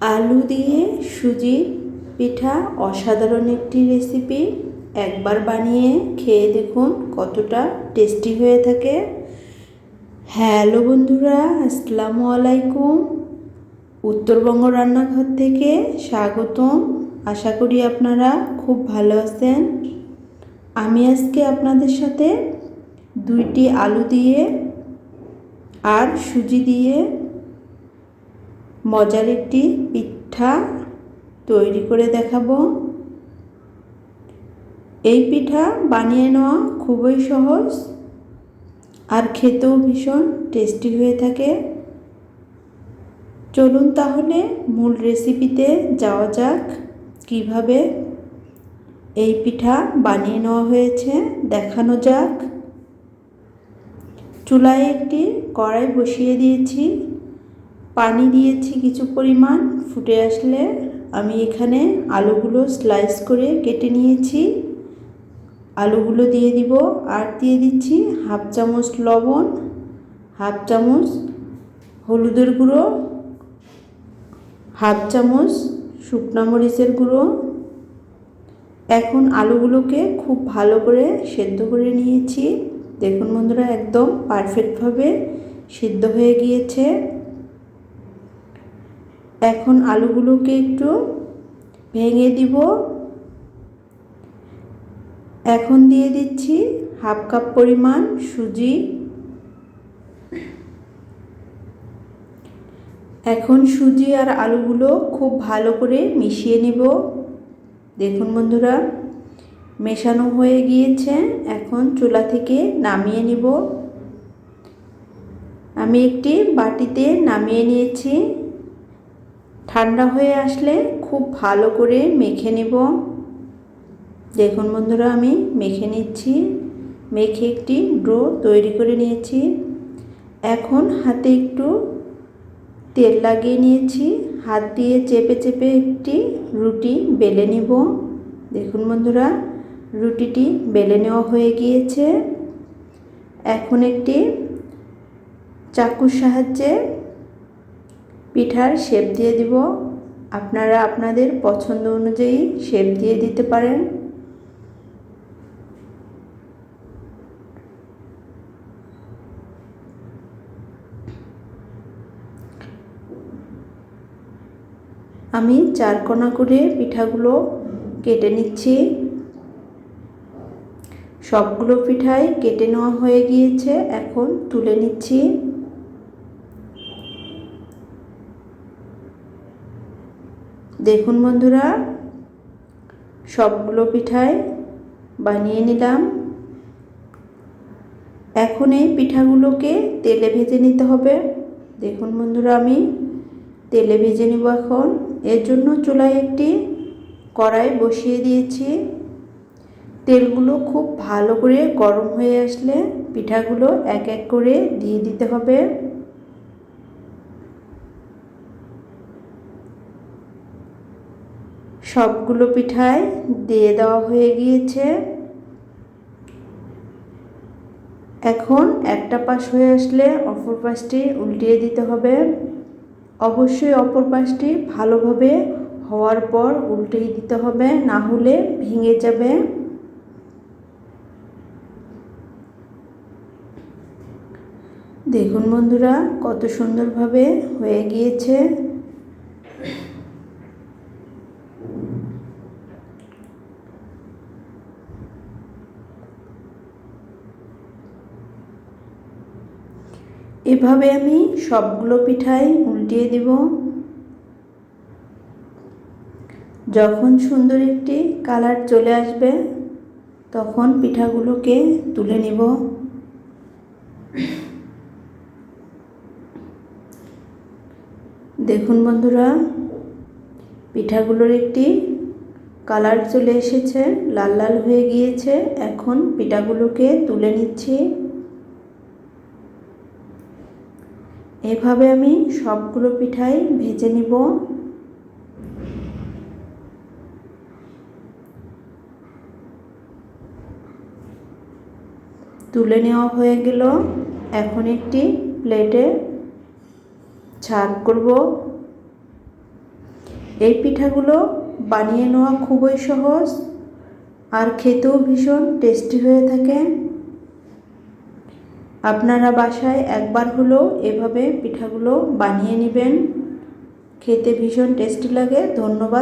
আলু দিয়ে সুজির পিঠা অসাধারণ একটি রেসিপি একবার বানিয়ে খেয়ে দেখুন কতটা টেস্টি হয়ে থাকে। হ্যালো বন্ধুরা, আসসালামু আলাইকুম। উত্তরবঙ্গ রান্নাঘর থেকে স্বাগতম। আশা করি আপনারা খুব ভালো আছেন। আমি আজকে আপনাদের সাথে দুইটি আলু দিয়ে আর সুজি দিয়ে মজার একটি পিঠা তৈরি করে দেখাবো। এই পিঠা বানিয়ে নেওয়া খুবই সহজ আর খেতেও ভীষণ টেস্টি হয়ে থাকে। চলুন তাহলে মূল রেসিপিতে যাওয়া যাক, কীভাবে এই পিঠা বানিয়ে নেওয়া হয়েছে দেখানো যাক। চুলায় একটি কড়াই বসিয়ে দিয়েছি। পানি দিয়েছি কিছু পরিমাণ, ফুটে আসলে আমি এখানে আলুগুলো স্লাইস করে কেটে নিয়েছি। আলুগুলো দিয়ে দিব আর দিয়ে দিচ্ছি হাফ চামচ লবণ, হাফ চামচ হলুদের গুঁড়ো, হাফ চামচ শুকনো মরিচের গুঁড়ো। এখন আলুগুলোকে খুব ভালো করে সেদ্ধ করে নিয়েছি। দেখুন বন্ধুরা, একদম পারফেক্টভাবে সিদ্ধ হয়ে গিয়েছে। এখন আলুগুলোকে একটু ভেঙে দিব। এখন দিয়ে দিচ্ছি হাফ কাপ পরিমাণ সুজি। এখন সুজি আর আলুগুলো খুব ভালো করে মিশিয়ে নিব। দেখুন বন্ধুরা, মেশানো হয়ে গিয়েছে। এখন চুলা থেকে নামিয়ে নিব। আমি একটি বাটিতে নামিয়ে নিয়েছি। ঠান্ডা হয়ে আসলে খুব ভালো করে মেখে নেব। দেখুন বন্ধুরা, আমি মেখে নিচ্ছি। মেখে একটি ড্রো তৈরি করে নিয়েছি। এখন হাতে একটু তেল লাগিয়ে নিয়েছি। হাত দিয়ে চেপে চেপে একটি রুটি বেলে নিব। দেখুন বন্ধুরা, রুটিটি বেলে নেওয়া হয়ে গিয়েছে। এখন একটি চাকুর সাহায্যে পিঠার শেপ দিয়ে দিব। আপনারা আপনাদের পছন্দ অনুযায়ী শেপ দিয়ে দিতে পারেন। আমি চার কোনা করে পিঠাগুলো কেটে নিচ্ছি। সবগুলো পিঠাই কেটে নেওয়া হয়ে গিয়েছে। এখন তুলে নিচ্ছি। দেখুন বন্ধুরা, সবগুলো পিঠাই বানিয়ে নিলাম। এখন এই পিঠাগুলোকে তেলে ভেজে নিতে হবে। দেখুন বন্ধুরা, আমি তেলে ভেজে নিব এখন। এর জন্য চুলায় একটি কড়াই বসিয়ে দিয়েছি। তেলগুলো খুব ভালো করে গরম হয়ে আসলে পিঠাগুলো এক এক করে দিয়ে দিতে হবে। সবগুলো পিঠায় দিয়ে দেওয়া হয়ে গিয়েছে। এখন একটা পাশ হয়ে আসলে অপর পাশটি উল্টিয়ে দিতে হবে। অবশ্যই অপর পাশটি ভালোভাবে হওয়ার পর উল্টিয়ে দিতে হবে, না হলে ভেঙে যাবে। দেখুন বন্ধুরা, কত সুন্দরভাবে হয়ে গিয়েছে। এভাবে আমি সবগুলো পিঠাই উল্টিয়ে দেব। যখন সুন্দর একটি কালার চলে আসবে, তখন পিঠাগুলোকে তুলে নিব। দেখুন বন্ধুরা, পিঠাগুলোর একটি কালার চলে এসেছে, লাল লাল হয়ে গিয়েছে। এখন পিঠাগুলোকে তুলে নিচ্ছি। এভাবে আমি সবগুলো পিঠাই ভেজে নিব। তুলে নেওয়া হয়ে গেল। এখন একটি প্লেটে ছাড় করব। এই পিঠাগুলো বানিয়ে নেওয়া খুবই সহজ আর খেতেও ভীষণ টেস্টি হয়ে থাকে। আপনারা বাসায় একবার হলেও এভাবে পিঠাগুলো বানিয়ে নেবেন। খেতে ভীষণ টেস্টি লাগে। ধন্যবাদ।